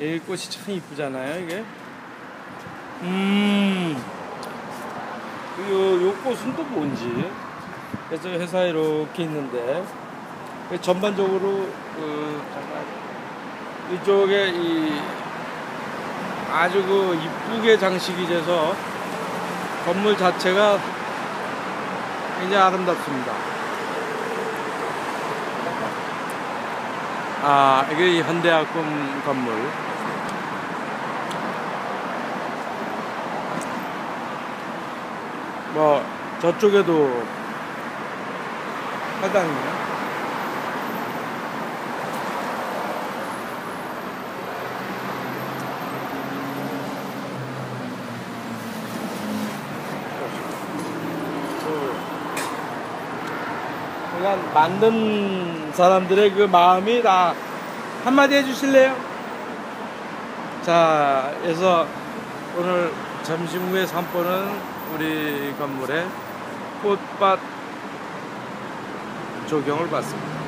이 꽃이 참 이쁘잖아요, 이게. 음. 요, 요 꽃은 또 뭔지. 그래서 회사에 이렇게 있는데, 그 전반적으로, 그, 이쪽에 이, 아주 그 이쁘게 장식이 돼서 건물 자체가 굉장히 아름답습니다. 아, 이게 이 현대학군 건물. 뭐, 저쪽에도 화장이네. 그러니까 만든 사람들의 그 마음이 다 한마디 해주실래요? 자, 그래서 오늘 점심 후에 산보는 우리 건물에 꽃밭 조경을 봤습니다.